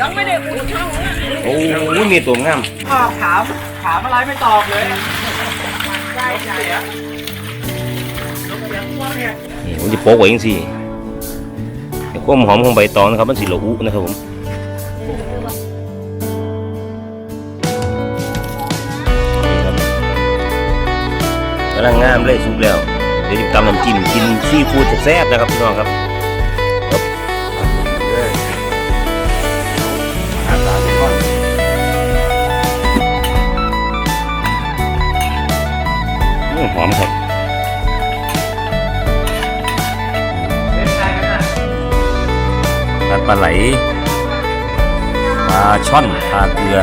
ยังไม่ได้อุ่นช่องนะโอ้ยมีตัวงามอ้าวถามถามอะไรไม่ตอบเลยใช่ใช่อะนี่ผมจะโป๊กไว้ยังสิเดี๋ยวความหอมของใบตองนะครับ มันสิละอุนะครับผมนี่ครับกำลังงามเลยสุกแล้ว เดี๋ยวจะตำน้ำจิ้มกินซีฟู้ดแซ่บๆนะครับพี่น้องครับครับ หอมครับเป็นไงกันน่ะปลาปลาไหลปลาช่อนปลาเกลือ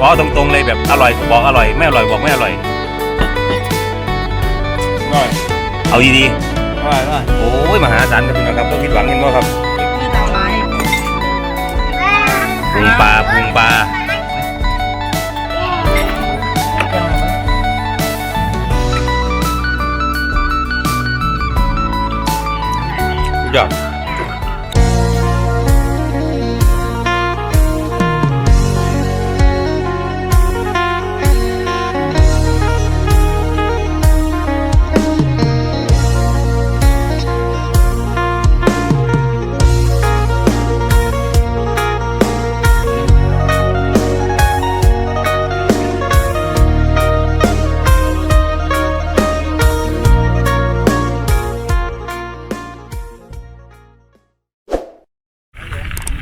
ขอตรงๆเลยแบบอร่อยบอกอร่อย ไม่อร่อยบอกไม่อร่อยอร่อยเอาดีอ ร่อยอร่อยๆโอ้ยมหาศาลครับพี่น้องครับต้องผิดหวังเห็นบ่ครับพี่ทำไมพุงปลาพุงปลา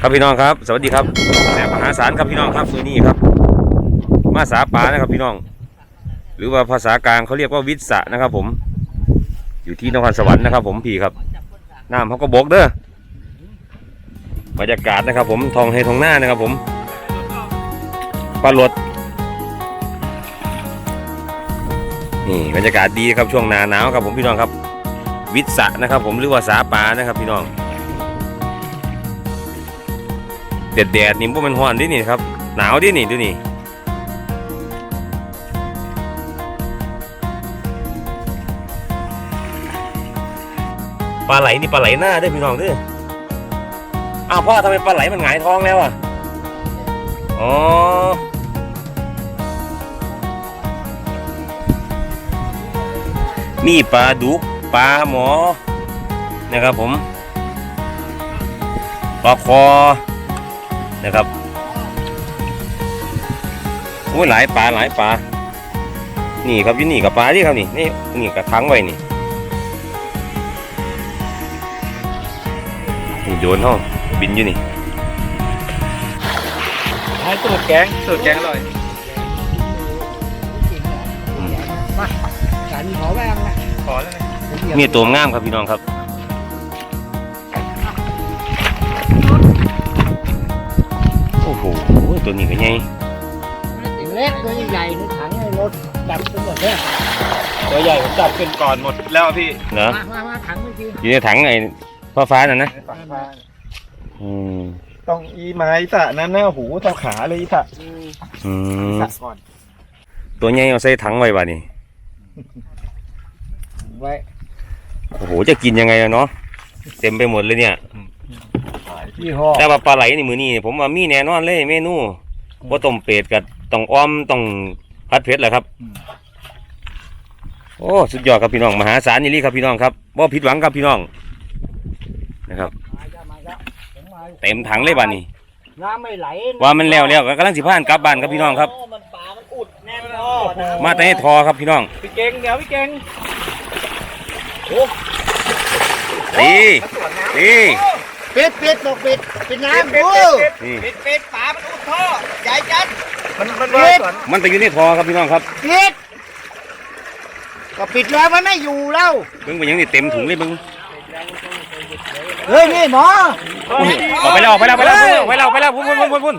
ครับพี่น้องครับ สวัสดีครับแหนมหาศาลครับพี่น้องครับมือนี้ครับ มาสาปลานะครับพี่น้อง หรือว่าภาษากลางเขาเรียกว่าวิศะนะครับ ผม อยู่ที่นครสวรรค์นะครับ ผมพี่ครับน้ำเขาก็บกเด้อบรรยากาศนะครับ ผมทองให้ทองหน้านะครับ ผมปลาหลดนี่บรรยากาศดีครับช่วงหนาหนาวครับผมพี่น้องครับ วิศะนะครับ ผมหรือว่าสาปลานะครับ พี่น้อง แดดแดดนี่พวกมันร้อนดินี่ครับ หนาวดินี่ดูนี่ปลาไหลนี่ปลาไหลหน้าด้วยพี่น้องด้วยอ้าวพ่อทำไมปลาไหลมันหงายท้องแล้วอะอ๋อมีปลาดุกปลาหมอนะครับผมปลาคอ นะครับโอ้ยหลายปลาหลายปลานี่ครับอยู่นี่กับปลาที่ครับนี่นี่นี่กับค้างไว้นี่นี่โดนห้องบินอยู่นี่ให้สูตรแกงสูตรแกงอร่อยมาสามีขอแวงนะขอแล้วนะมีตัวงามครับพี่น้องครับ โอ้โหตัวนี้ก็ใหญ่ตัวเล็กตัวใหญ่ในถังในรถดับไปหมดเลยตัวใหญ่ผมจับขึ้นก่อนหมดแล้วพี่เหรอมามามาถังเมื่อกี้อยู่ในถังไอ้ฟ้าฟ้าๆน่ะนะฝั่งฟ้าอืมต้องอีไม้สะนั้นนะหูเท่าขาเลยอีสะอืมสะก่อนตัวใหญ่เอาใส่ถังไว้บ่านี่ไว้โอ้โหจะกินยังไงอะเนาะเต็มไปหมดเลยเนี่ย ยี่ห้อแต่ว่าปลาไหลนี่มือนี่ผมว่ามีแน่นอนเลยเมนูว่าต้มเป็ดกับต้องอ้อมต้องพัดเผ็ดแหละครับ โอ้สุดยอดครับพี่น้องมหาศาลนี่ลีครับพี่น้องครับบ่ผิดหวังครับพี่น้องนะครับมาจ้ะมาจ้ะผมมาเต็มถังเลยบ้านนี้น้ำไม่ไหลว่ามันแล้วแล้วก็กำลังสิพานกลับบ้านครับพี่น้องครับโมันปลามันอุดแน่นท่อน้ำมาแต่ให้ทอครับพี่น้องพี่เก่งเดี๋ยวพี่เก่งดีดี ปิดปิดบอกปิดปิดน้ำปิดดูปิดนี่ปิดปิดปลามันอุดท่อใหญ่จัดมันมันปิว่าดสวนมันไปอยู่ในทอครับพี่น้องครับปิดก็ปิดแล้วมันไม่อยู่แล้วเบิ่งไปยังนี่เต็มถุงเลยเบิ่งเฮ้ยนี่หมออุ้ยออกไปแล้วออกไปแล้วออกไปแล้วออกไปแล้วออกไปแล้วพุ่นพุ่นพุ่นพุ่น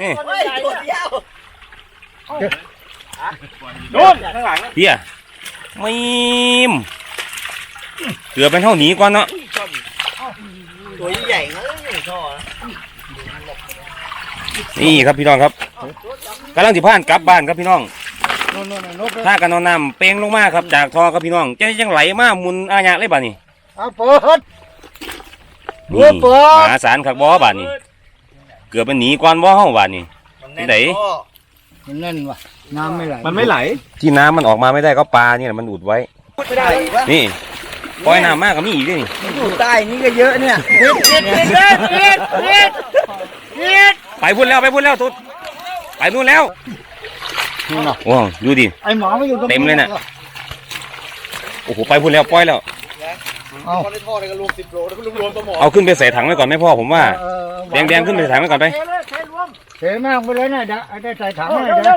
นี่เฮ้ยตัวเดียวนู่นข้างหลังนะเฮียไม่ม เกือบเป็นเท่าหนีก่อนเนาะตัวใหญ่ๆนะท่อนี่ครับพี่น้องครับกำลังสิพานกลับบ้านครับพี่น้องโน่นโน่นนกถ้ากันเอาน้ำเป้งลงมาครับ จากทอครับพี่น้องจะยังไหลมาหมุนอาญะเลยบ้านี้เอาเปิดนี่เปิดมหาสารครับบ่บ้านนี้เกือบมันหนีก่อนบ่เฮาบ้านนี้ที่ไหนมันแน่นว่ะน้ำไม่ไหล มันไม่ไหล ที่น้ำมันออกมาไม่ได้ก็ปลาเนี่ยมันอุดไว้ไม่ได้วะนี่ ปล่อยน้ำมากก็มีอีกด้วยนี่อยู่ใต้นี่ก็เยอะเนี่ยไปพุ่นแล้วไปพุ่นแล้วทุดไปนู่นแล้วนู่นน่ะโอ้ดูดิไอหมอไม่อยู่ตรงเต็มเลยน่ะโอ้โหไปพุ่นแล้วปล่อยแล้วเอาเอาขึ้นไปใส่ถังไว้ก่อนไหมพ่อผมว่าเออแดงแดงๆขึ้นไปใส่ถังไว้ก่อนไปเทแม่งไปเลยนะเดี๋ยวเอาได้ใส่ถังเลยเดี๋ยว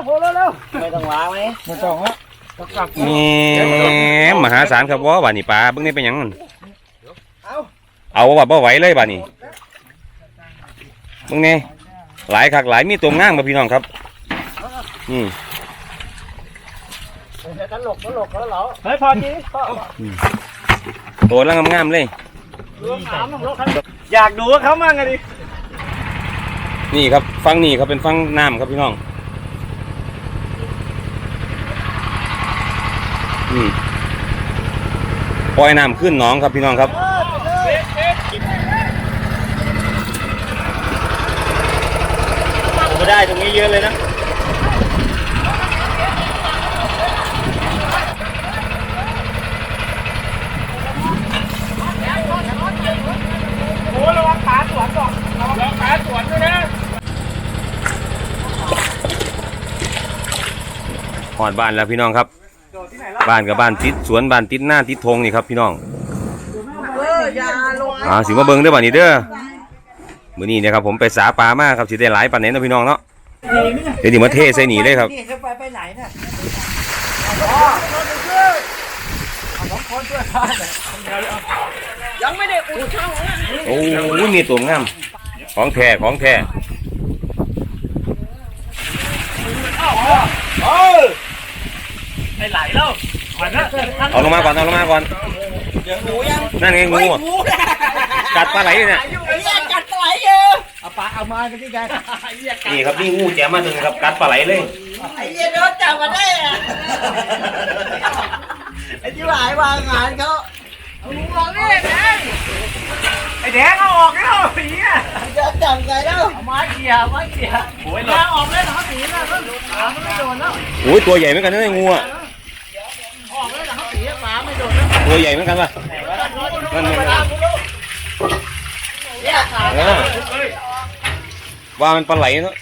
ไม่ต้องวางไหมไม่ต้องละก็กลับ แหมมหาสารครับว่าบ้านนี้ปลาเบิ่งนี่เป็นหยังมันเอาว่าบ่ไหวเลยบ้านนี้เบิ่งนี่หลายคักหลายมีตัวง่างมาพี่น้องครับนี่ตลกตลกแล้วเหรอเฮ้ยพอจีตัวแล้วงามๆเลยอยากดูว่าเขามั่งอะดินี่ครับฟังนี่ครับเป็นฟังน้ำครับพี่น้อง อืมปล่อยน้ำขึ้นหนองครับพี่น้องครับไม่ได้ตรงนี้เยอะเลยนะหอดบ้านแล้วพี่น้องครับ บ้านกับบ้านติดสวนบ้านติดหน้าติดธงนี่ครับพี่น้องอ่าสิมาเบิ้งเด้อบ้านนี้เด้อมื้อนี้นะครับผมไปสาปลามาครับสิได้หลายปานไหนเนาะพี่น้องเนาะเดี๋ยวนี้มาเทใส่หนีเลยครับนี่จะไปไปไหนเนี่ยโอ้ยมีตัวงามของแท้ของแท้ ไม่ไหลแล้วมันนะเอาลงมาก่อนเอาลงมาก่อนนั่นไงงูอะกัดปลาไหลเนี่ยเอาปลาเอามากันที่แกนี่ครับนี่งูแจมมาถึงครับกัดปลาไหลเลยไอ้เหี้ยโดนจับมาได้อะไอ้ที่หายวางงานเขาไอ้แดงเอาออกแล้วสีอะจะจับไงแล้วไม้เขี่ยไม้เขี่ยโอ้ยเราออกเลยเหรอสีน่ะก็ขามันไม่โดนแล้วโอ้ยตัวใหญ่เหมือนกันนะไอ้งูอะ ออกเลยเหรอสีขาไม่โดนแล้ว ตัวใหญ่เหมือนกันป่ะนั่นนั่นนั่นเออว่ามันปลาไหลเนาะ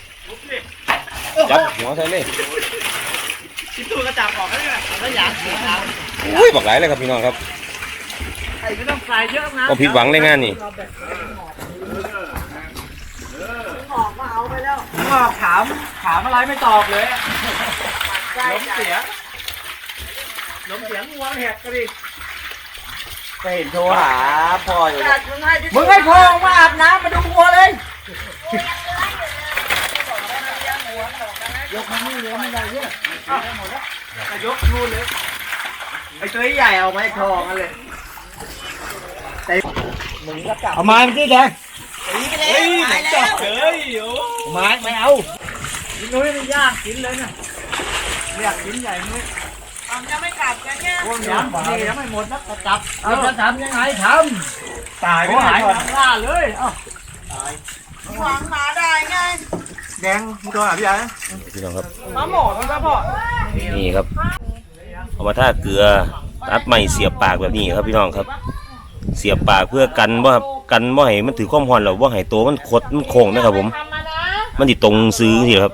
จับหัวใส่เลยชิ้นตัวกระจับออกแล้วเนี่ยแล้วอยากสีขาวอุ้ยบักไหลเลยครับพี่น้องครับไอ้ไม่ต้องใส่เยอะนะก็ผิดหวังเลยงานนี่ก็ถามถามอะไรไม่ตอบเลยล้มเสียล้มเสียงงวงแหกก็ดิก็ เห็นโทรหาพ่ออยู่มึงให้พ่อออกมาอาบน้ำมาดูวัวเลยยกนู่นเลยไอ้ตัวใหญ่เอาไม้ทองกันเลยเอามาที่แดงเฮ้ยจับเฮ้ยโอ้ไม้ไม่เอายนุ้ยมันยากกินเลยนะเรียกกินใหญ่นุ้ย ยังไม่กลับกันเนี่ยพวกนี้นี่ยังไม่หมดนะกระจับเอาจะทำยังไงทตายไปหายทางล่าเลยเอ้าำหวังหาได้ไงแดงมีตัวหาพี่ยาพี่น้องครับปลาหมอมันก็พอนี่ครับเอามาท่าเกลือตัดไม้เสียบปากแบบนี้ครับพี่น้องครับ เสียบปากเพื่อกันว่ากันว่าให้มันถือความร้อนหรอว่าให้ตัวมันคดมันโค้งนะครับผม มันติตรงซื้อสิครับ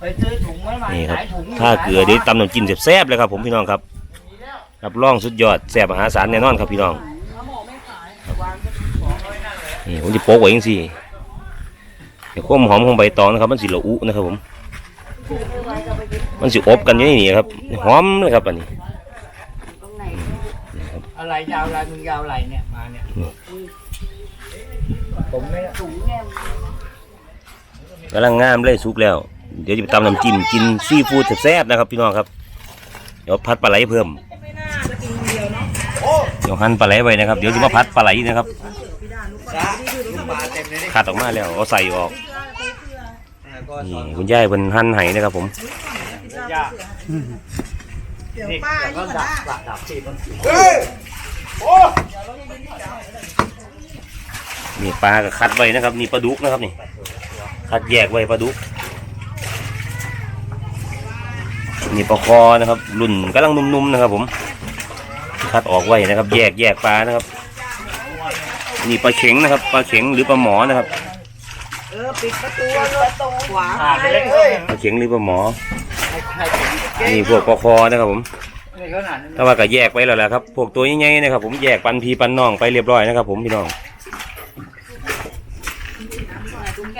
ไปซื้อถุงไว้ใหม่นี่ครับขายถุงถ้าเกลือเดี๋ยวตำน้ำจิ้มแซ่บๆเลยครับผมพี่น้องครับรับรองสุดยอดแซ่บมหาศาลแน่นอนครับพี่น้องนี่ผมจะโปกไว้ยังสิเดี๋ยวความหอมของใบตองนะครับ มันสิละอุนะครับผม มันสิอบกันอยู่ในนี่ครับหอมเลยครับอันนี้ อะไรยาวอะไรมึงยาวอะไรเนี่ยมาเนี่ยผมไม่ กำลังงามเลยสุกแล้ว เดี๋ยวจะไปตำน้ำจิ้มกินซีฟู้ดแซ่บๆนะครับ พี่น้องครับ เดี๋ยวพัดปลาไหลเพิ่ม เดี๋ยวหั่นปลาไหลไว้นะครับ เดี๋ยวจะมาพัดปลาไหลนะครับปลาเต็มเลยนี่คัดออกมาแล้วเอาใส่ออก นี่คุณยายเป็นหั่นไห้นะครับผมยากเดี๋ยวนี่ป้าเดี๋ยวนี่ก็ก่อนดับนะดับดับสิมันนี่ปลาก็คัดไว้นะครับ นี่ปลาดุกนะครับนี่ คัดแยกไว้ปลาดุก นี่ปลาคอนะครับ รุ่นกำลังนุ่มๆนะครับ ผมคัดออกไว้นะครับ แยกแยกปลานะครับ นี่ปลาเข็งนะครับปลาเข็งหรือปลาหมอนะครับเออปิดประตูประตูขวาอ่าให้เล็กเฮ้ยปลาเข็งหรือปลาหมอให้ผมนี่พวกปลาคอนะครับผมในขนาดนั้นถ้าว่าก็แยกไปแล้วแหละครับ พวกตัวใหญ่ๆนะครับ ผมแยกปันพีปันน้องไปเรียบร้อยนะครับผมพี่น้อง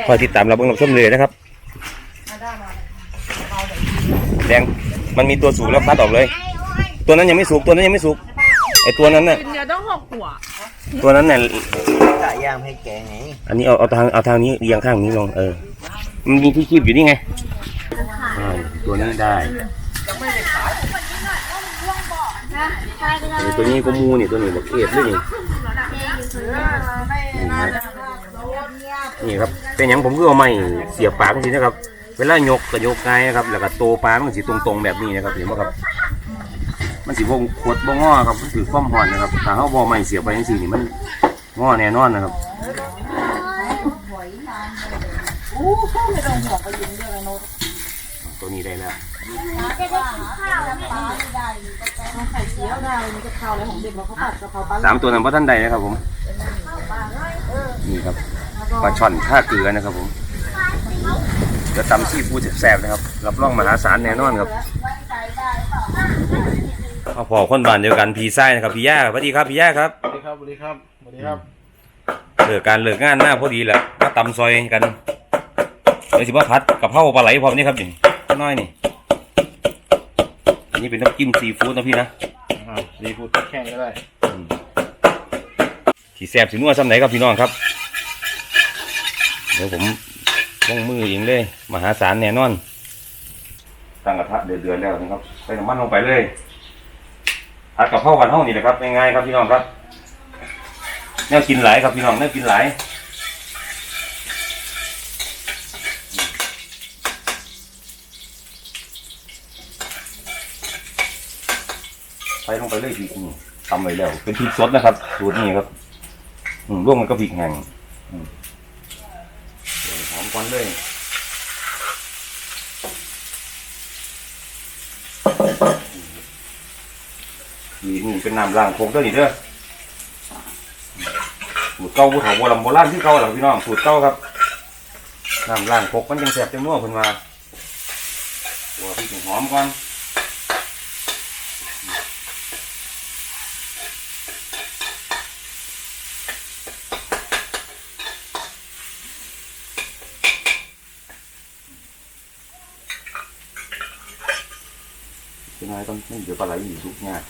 คอยติดตามเราเบิ่งรับชมเลยนะครับ แดงมันมีตัวสูงแล้วคัดออกเลย ตัวนั้นยังไม่สุกตัวนั้นยังไม่สุกไอตัวนั้นน่ะกินเดี๋ยวต้องหกหัวตัวนั้นน่ะไก่ย่างให้แกงไงอันนี้เอาเอาทางเอาทางนี้เรียงข้างนี้ลงเออมันมีที่คีบอยู่นี่ไงอ่าตัวนี้ได้เออตัวนี้ก็มูนี่ตัวนี้บอกเก็บด้วยนี่นี่ครับเป็นอย่างผมก็เอาไม้เสียบปากจริงๆนะครับ เวลายกก็ยกง่ายนะครับ แล้วก็โตปลามันสิตรงๆแบบนี้นะครับเห็นไหมครับ มันสิวงขวดบ่งอครับมันถือความห่อนนะครับถ้าเขาบ่ไม้เสียบไปจังซี่นี่มันงอแน่นอนนะครับตัวนี้ได้แล้วสามตัวนั้นเพราะท่านใดนะครับผม นี่ครับปลาช่อนท่าเกลือนะครับผม เดี๋ยวตำซีฟู้ดแซ่บๆนะครับ รับรองมหาศาลแน่นอนครับเอาพอคนบ้านเดียวกันพีไส้นะครับพี่ย่าสวัสดีครับพี่ย่าครับสวัสดีครับสวัสดีครับสวัสดีครับเลิกการเลิกงานหน้าพอดีแหละมาตำซอยกันเดี๋ยวสิมาพัดกับเผาปลาไหลพร้อมนี่ครับนี่น้อยนี่อันนี้เป็นน้ำจิ้มซีฟู้ดนะพี่นะอ่าดีพูดแข่งก็ได้สีแสบสีนัวซ้ำไหนครับพี่น้องครับ เดี๋ยวผม ลงมือเองเลย มหาศาลแน่นอน ตั้งกระทะเดือดๆแล้วนะครับใส่น้ำมันลงไปเลยผัดกับข้าววันห้องนี่แหละครับง่ายๆครับพี่น้องครับแนวกินหลายครับพี่น้องแนวกินหลายใส่ลงไปเลยพริกนี่ทำไว้แล้ว เป็นพริกสดนะครับ สูตรนี้ครับร่วมมันก็พริกแห้งอืมเดี๋ยวหอม ก่อนเลยนี่นี่เป็นน้ำล้างโคกเด้อนี่เด้อสูตรเก่าผู้เฒ่าโบราณโบราณที่เก่าหรอพี่น้องสูตรเก่าครับน้ำล้างโคกมันจังแสบจังนัวขึ้นมาหัวพริกหอมก่อน cái này con nó vừa có lấy gì giúp nha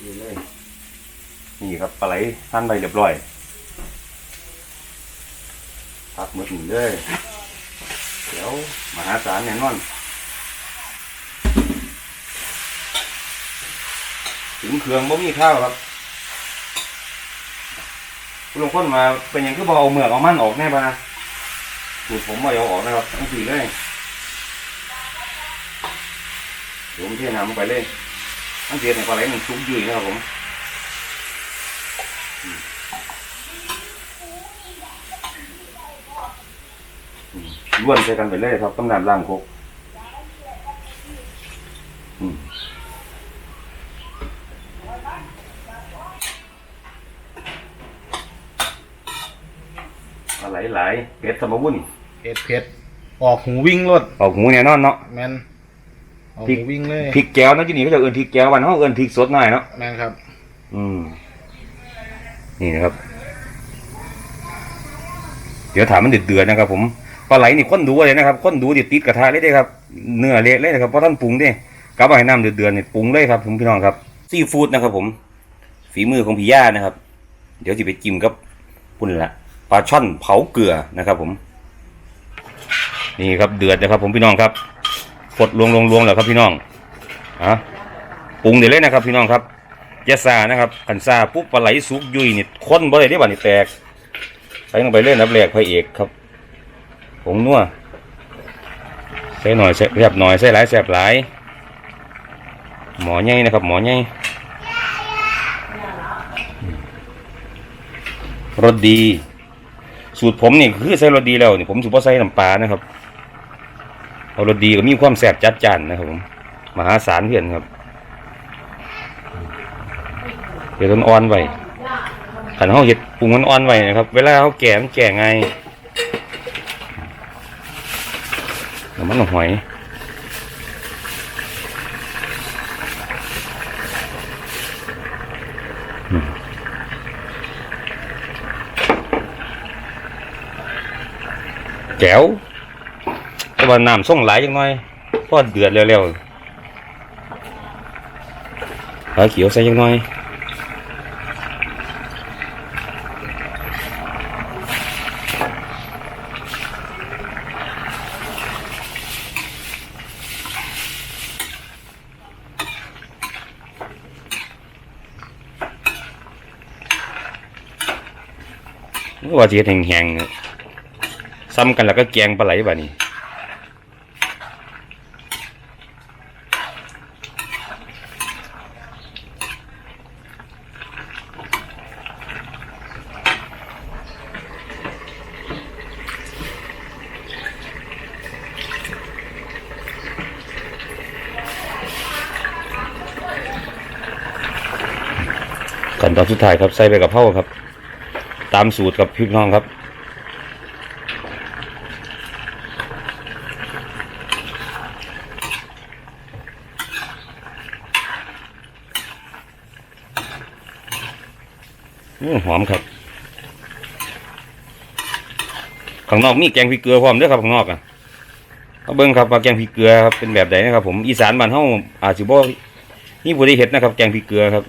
Đi lên. นี่ครับปลาไหลท่านใบเรียบร้อยพักมือถึงเลยเดี๋ยวมหาศาลแน่นอนถึงเครื่องบ่มีข้าวครับคุณลงคนมาเป็นหยังคือบ่เอาเมือกเอามันออกแน่ปะนะ สูตรผมไม่เอาออกนะครับต้องสีเลยเดี๋ยวผมเทน้ำลงไปเลยต้องเทในปลาไหลมันซุกยุ่ยนะครับผมอืมอืมล้วนใส่กันไปเลยครับต้มน้ำล้างครกอืมปลา ไหลหลายเผ็ดสมวุ่นเผ็ดเผ็ดออกหูวิ่งรถออกหูแน่นอนเนาะแมนออกพริกหูวิ่งเลยพริกแก้วนะที่นี่เขาจะเอิ้นพริกแก้ววันเขาเอิ้นพริกสดหน่อยเนาะแมนครับ อืม นี่นะครับ เดี๋ยวถามมันเดือดๆนะครับ ผมปลาไหลนี่ข้นดูเลยนะครับข้นดูติดติดกระทะเลยเด้ครับเนื้อเละเลยนะครับเพราะท่านปรุงเด้กลับมาให้น้ำเดือดๆนี่ปรุงเลยครับผมพี่น้องครับซีฟู้ดนะครับ ผม ฝีมือของพี่ย่านะครับ เดี๋ยวจะไปจิ้มกับปุ่นละ ปลาช่อนเผาเกลือนะครับ ผม นี่ครับเดือดนะครับ ผมพี่น้องครับกดลวงลวงลวงแล้วครับพี่น้องอะปรุงเดี๋ยวเลยนะครับ พี่น้องครับยาซานะครับขันซาปุ๊บปลาไหลสุกยุยนี่ค้นบ่ได้ที่บ้านนี่แตกใส่ลงไปเล่นนับแรกพระเอกครับผงนัวใส่หน่อยใส่แซ่บหน่อยใส่หลายแซ่บหลายหมอใหญ่นะครับ หมอใหญ่รสดี สูตรผมนี่คือใส่รสดีแล้วนี่ผมสูตรใส่น้ำปลานะครับเอารสดีก็มีความแซ่บจัดจ้านนะครับผมมหาศาลเพื่อนครับเดี๋ยวต้นอ่อนไว้ขันเขาเห็ดปรุงมันอ่อนไว้นะครับ เวลาเขาแก่มันแก่ไงน้ำมันหอย แก้วแต่ว่าน้ำส่งหลายจังน่อยเพราะเดือดเร็วๆเอาเขียวใส่จังน่อยว่าจะเฮ็ดแห้งๆ ซ้ำกันแล้วก็แกงปลาไหลบ่านี้ขั้นตอนสุดท้ายครับใส่ไปกับเพราครับ ตามสูตรกับพี่น้องครับ หอมครับ ข้างนอกมีแกงพริกเกลือพร้อมเด้วยครับข้างนอกอะเอาเบิ้งครับว่าแกงพริกเกลือครับเป็นแบบไหนนะครับ ผมอีสานบ้านเฮาอาจสิบ่นี่ผู้ได้เห็ดนะครับ แกงพริกเกลือครับ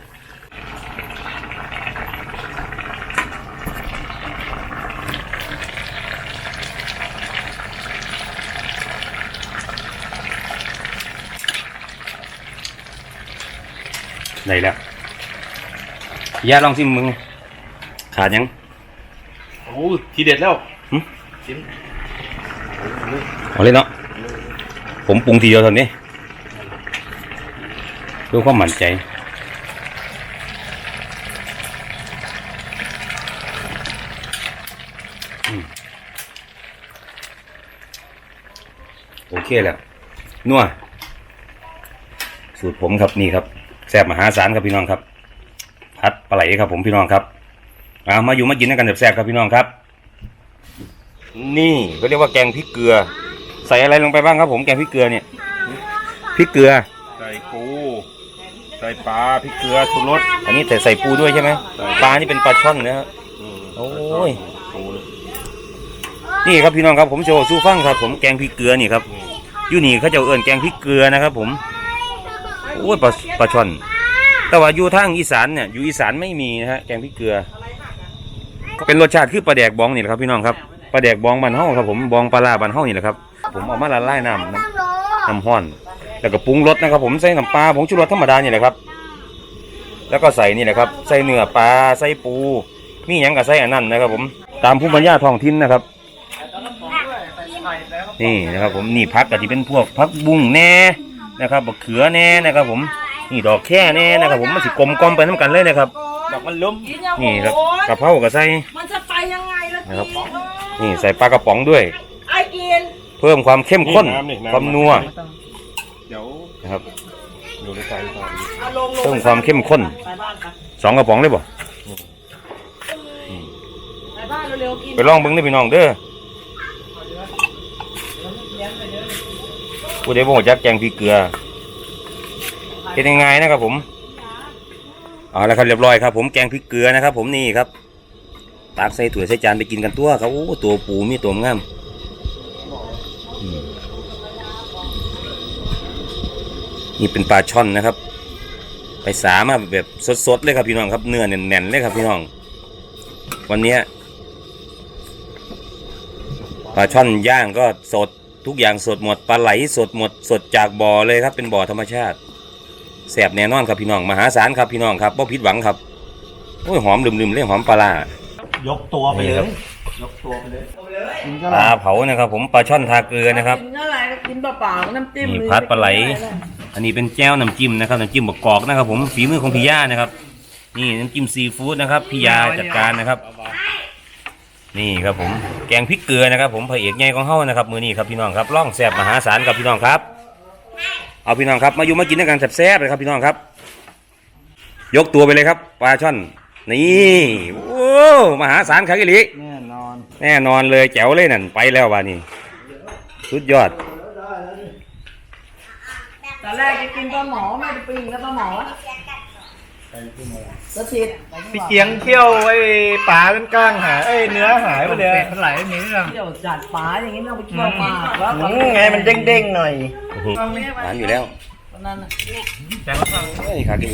ได้แล้วย่าลองสิมึง ขาดยัง โอ้ทีเด็ดแล้วเอาเลยเนาะผมปรุงทีเดียวเท่านี้เพื่อความมั่นใจอืมโอเคแล้วนัวสูตรผมครับนี่ครับแซ่บมหาศาลครับพี่น้องครับ พัดปลาไหลครับผมพี่น้องครับเอามาอยู่มากินกันแบบแซ่บครับพี่น้องครับ นี่เขาเรียกว่าแกงพริกเกลือ ใส่อะไรลงไปบ้างครับ ผมแกงพริกเกลือเนี่ยพริกเกลือ ใส่ปูใส่ปลาพริกเกลือชูรสอันนี้แต่ใส่ปูด้วยใช่ไหมใส่ปลานี่เป็นปลาช่อนนะครับโอ้ยนี่ครับพี่น้องครับผมโชว์สู้ฟังครับ ผมแกงพริกเกลือนี่ครับอยู่นี่เขาจะเอิ้นแกงพริกเกลือนะครับ ผมโอ้ยปลาปลาช่อน แต่ว่าอยู่ทางอีสานเนี่ยอยู่อีสานไม่มีนะฮะแกงพริกเกลือ เป็นรสชาติคือปลาแดกบองนี่แหละครับพี่น้องครับปลาแดกบองบ้านเฮาครับผมบองปลาลาบ้านเฮานี่แหละครับผมเอามาละลายน้ำน้ำน้ำห้อน แล้วก็ปรุงรสนะครับ ผมใส่น้ำปลาผงชูรสธรรมดานี่แหละครับ แล้วก็ใส่นี่แหละครับ ใส่เนื้อปลาใส่ปู มีหยังก็ใส่อันนั้นนะครับ ผมตามภูมิปัญญาท้องถิ่นนะครับ นี่นะครับ ผมนี่พักก็ที่เป็นพวกพักบุ้งแน่นะครับบักเขือแน่นะครับ ผมนี่ดอกแค่แน่นะครับ ผมมันสิกลมกลมไปน้ำกันเลยนะครับ ดอกมันล้มนี่ครับกะเพราก็ใส่มันจะไปยังไงล่ะนะครับ นี่ใส่ปลากระป๋องด้วย ไอ้กิน เพิ่มความเข้มข้น ความนัวเดี๋ยวนะครับอยู่ในใจก่อนเอาลงลงเพิ่มความเข้มข้นไปบ้านกันสองกระป๋องเลยบ่ไปบ้านเร็วๆกินไปลองเบิ้งเด้อพี่น้องเด้อผู้ใดบ่รู้จักแกงพริกเกลือเป็นยังไงนะครับผม เอาละครับเรียบร้อยครับผมแกงพริกเกลือนะครับ ผมนี่ครับตักใส่ถ้วยใส่จานไปกินกันตัวครับโอ้ตัวปูมีตัวงามนี่เป็นปลาช่อนนะครับ ไปสามาแบบสดๆเลยครับพี่น้องครับเนื้อแน่นๆเลยครับพี่น้อง วันนี้ปลาช่อนย่างก็สดทุกอย่างสดหมดปลาไหลสดหมดสดจากบ่อเลยครับเป็นบ่อธรรมชาติ แสบแน่นอนครับพี่น้องมหาศาลครับพี่น้องครับบ่ผิดหวังครับโอ้ยหอมลืมๆเลยหอมปลาร้ายกตัวไปเลนี่ครัยบยกตัวไปเลยปลาเผานะครับ ผมปลาช่อนทาเกลือนะครับกินอะไรก็กินเปล่าๆน้ำจิ้มนี่รือพัดปลาไหล อันนี้เป็นแจ้วน้ำจิ้มนะครับน้ำจิ้มบกกอกนะครับ ผมฝีมือของพี่ย่านะครับ นี่น้ำจิ้มซีฟู้ดนะครับพี่ยาจัดการนะครับ นี่ครับผมแกงพริกเกลือนะครับ ผมพระเอกใหญ่ของเฮานะครับ มือนี้ครับพี่น้องครับร่องแซ่บมหาศาลครับพี่น้องครับ เอาพี่น้องครับมาอยู่มากินด้วยกันแซ่บๆเลยครับพี่น้องครับ ยกตัวไปเลยครับปลาช่อนนี่โอ้มหาศาลครับอีหลีแน่นอนแน่นอนเลยแจ๋วเลยนั่นไปแล้ววานี่สุดยอดตอนแรกจะกินปลาหมอไม่ได้ปิ้งแล้วปลาหมอแล้วฉีด พี่เกียงเที่ยวไอ้ปลาเป็นก้างหายไอ้เนื้อหายไปเลยมันไหลไม่มีเรื่องเที่ยวจัดปลาอย่างนี้ไม่ต้องไปเที่ยวมากแล้วอืมไงมันเด้งๆหน่อยหวานอยู่แล้วตอนนั้นน่ะเฮ้ยขากิน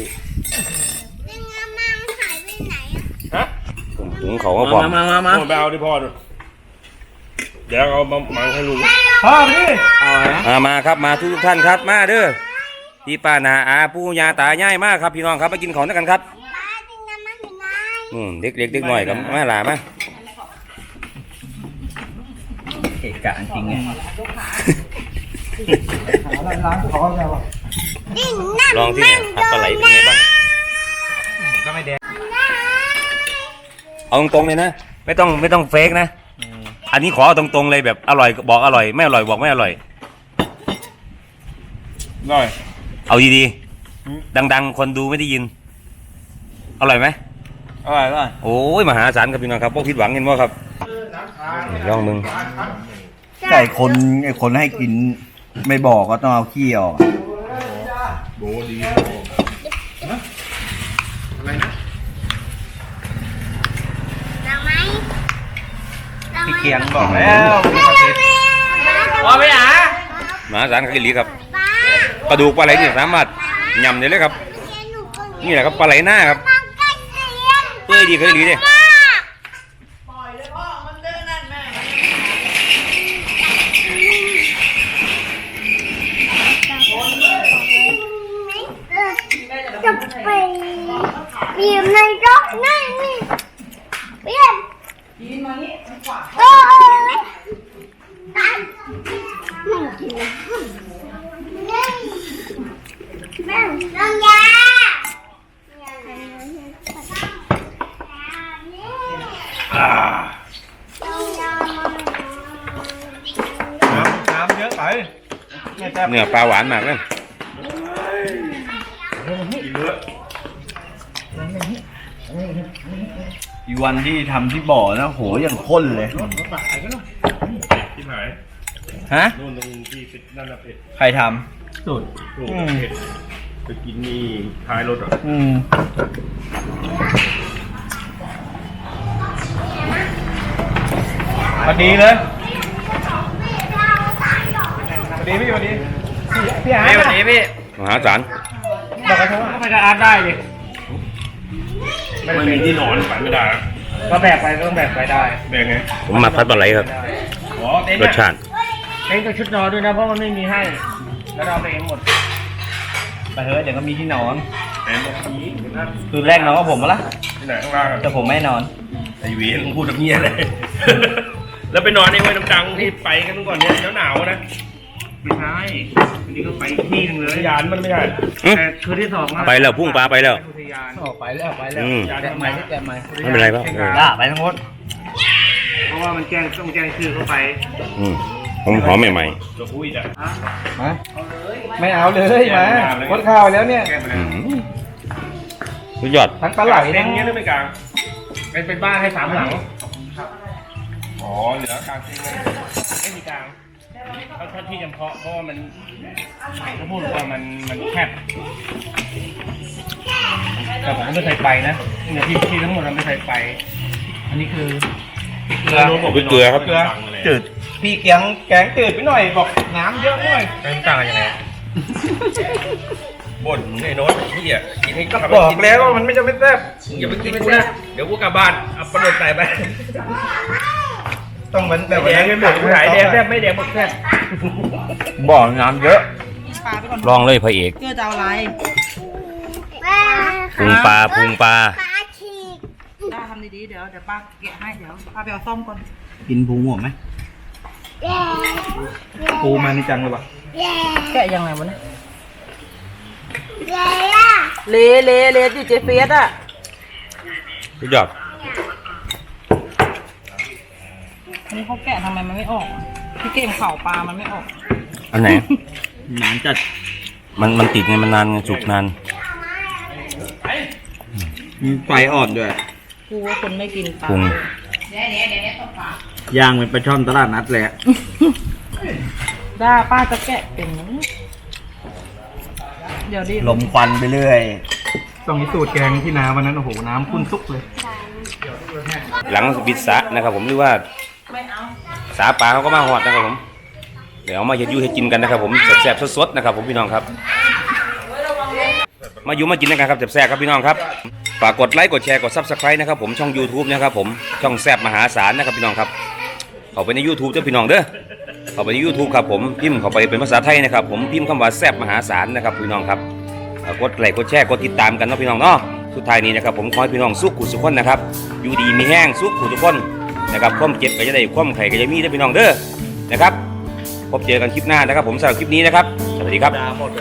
ถุงเขาก็พอมามามาไปเอาที่พ่อดูเดี๋ยวเอามามังให้ลุงพ่อพี่มามาครับมาทุกท่านครับมาเด้อ พี่ป้านาอาปู่ย่าตายายมากครับพี่น้องครับมากินของด้วยกันครับอืมเด็กเล็กเด็กหน่อยกับมาหลามาเอกะจริงไงล้างคอแล้วลองที่เนี่ยผัดปลาไหลเป็นไงบ้างก็ไม่แดงเอาตรงๆเลยนะไม่ต้องไม่ต้องเฟกนะอันนี้ขอเอาตรงๆเลยแบบอร่อยบอกอร่อยไม่อร่อยบอกไม่อร่อยหน่อย เอาดีๆดัง ๆ คนดูไม่ได้ยิน อร่อยไหม อร่อยป่ะโอ้ย มหาศาลครับพี่น้องครับพวกผิดหวังเห็นว่าครับลองมึงใช่คนไอ้คนให้กินไม่บอกก็ต้องเอาขี้ออกโบดีพี่เกียงบอกแล้ว พอไปหา มหาศาลกิลีครับ ปลาดุกปลาไหลเนี่ยสามารถยำได้เลยครับ นี่แหละครับปลาไหลหน้าครับเปื่อยดีเคยดีเด้ป ซ่บเนื้อปลาหวานมากเลยอีวันที่ทำที่บ่อนะโหอย่างข้นเลยที่หายฮะนู่นตรงที่เป็นนั่นน่ะเผ็ดใครทสุดโอ้เผ็ดไปกินนี่ท้ายรถอะำอืมพอดีเลยพอดีพี่พอดี พี่อาร์ตพอดีพี่มหาศาลบอกกระทงไม่ได้อาร์ตได้ดิไม่มีที่นอนไปไม่ได้นะก็แบกไปต้องแบกไปได้แบ่งไงผมมาพัดปลาไหลครับอ๋อเต็นท์รสอะชาติเต็นท์กับชุดนอนด้วยนะเพราะมันไม่มีให้ แล้วเราเอาไปเองหมดไปเถอะเดี๋ยวก็มีที่นอนแต่ตรงนี้นั่นคืนแรกนอนกับผมมาละที่ไหนข้างล่างอะแต่ผมไม่นอนไอเวียนพูดแบบเงี้ยเลยแล้วไปนอนในห้วยน้ำดังที่ไปกันก่อนเนี่ยเดี๋ยวหนาวนะ ไม่ใช่วันนี้ก็ไปอีกที่หนึงเลยยานมันไม่ใช่อื้อแต่คืนที่สองอะไปแล้วพุ่งปลาไปแล้ว อุทยานออกไปแล้วไปแล้วอืมยานแกะใหม่แกะใหม่ไม่เป็นไรครับล่าไปทั้งหมดเพราะว่ามันแจ้งต้องแจ้งชื่อเข้าไปอืมผมหอมใหม่จะคุยจ้ะมาไม่เอาเลยมาคดข้าวแล้วเนี่ย แก้ไปๆแล้อืวมสุดยอด ทั้งปลาไหลเต็ทั้นงท์เงี้ยหรือไม่กลางเป็นเป็นบ้านให้สามหลัง อ๋อเหลือกลางเต็นท์เลยไม่มีกลาง เขาชอบที่จำเพาะเพราะว่ามันเขาพูดว่ามันมันแคบแต่ผมก็ไม่เคยไปนะเนี่ยที่ที่ทั้งหมดเราไม่เคยไป อันนี้คือเกลือผมเป็นเกลือครับเกลือจืดพี่เกียงแกงจืดไปหน่อยบอกน้ำเยอะหน่อยเป็นต่างกันยังไงบ่นไอ้โน้ตไอ้เหี้ยกินให้ก็บอกแล้วว่ามันไม่จะไม่แซ่บอย่าไปกินกูนะเดี๋ยวกูกลับบ้านเอาปลาดุกใส่ไป ต้องเหมือนแบบแดงไม่หมดขายแดงแซ่บไม่แดงหมดแซ่บบ่อน้ำเยอะปลาไปก่อนลองเลยพระเอกเกลือจะเอาอะไรพุงปลาพุงปลาปลาฉีกป้าทำดีๆเดี๋ยวเดี๋ยวป้าแกะให้เดี๋ยวป้าไปเอาซ่อมก่อนกินพุงหัวไหมแย่ปูมานี่จังเลยปะแย่แกะยังไงวะเนี่ยแย่ล่ะเลเลเลจิเจเฟียสอะสุดยอด นี่เขาแกะทำไมมันไม่ออกอะพี่เก่งเข่าปลา มันไม่ออก อันไหนนานจัดมันมันติดไงมันนานไงจุกนานมีไฟอ่อนด้วย กูว่าคนไม่กินปลาพุงย่างเป็นปลาช่อนตลาดนัดเลยอะด้าป้าจะแกะเป็นไหมเดี๋ยวดิลมควันไปเรื่อย ต้องมีสูตรแกงที่นาวันนั้นโอ้โหน้ำข้นซุกเลย หลังวิสะนะครับผมหรือว่าไม่เอา สาปลาเขาก็มาหอดนะครับผม เดี๋ยวเอามาเฮ็ดยูให้กินกันนะครับผมแซ่บๆสดๆนะครับผมพี่น้องครับ มาอยู่มากินด้วยกันครับแซ่บๆครับพี่น้องครับ ฝากกดไลค์กดแชร์กดซับสไครต์นะครับผมช่อง YouTube นะครับผมช่องแซ่บมหาศาลนะครับพี่น้องครับเข้าไปใน YouTube เจ้าพี่น้องเด้อเข้าไปใน YouTube ครับผมพิมพ์เข้าไปเป็นภาษาไทยนะครับผมพิมพ์คำว่าแซ่บมหาศาลนะครับพี่น้องครับกดไลค์กดแชร์กดติดตามกันนะพี่น้องเนาะสุดท้ายนี้นะครับผมขอให้พี่น้องสุขขุสุขคนนะครับอยู่ดีมีแห้งสุขขุสุขคน นะครับความเจ็บก็จะได้ความไข่ก็จะมีได้พี่น้องเด้อนะครับพบเจอกันคลิปหน้านะครับ ผมสำหรับคลิปนี้นะครับสวัสดีครับ ดาหมด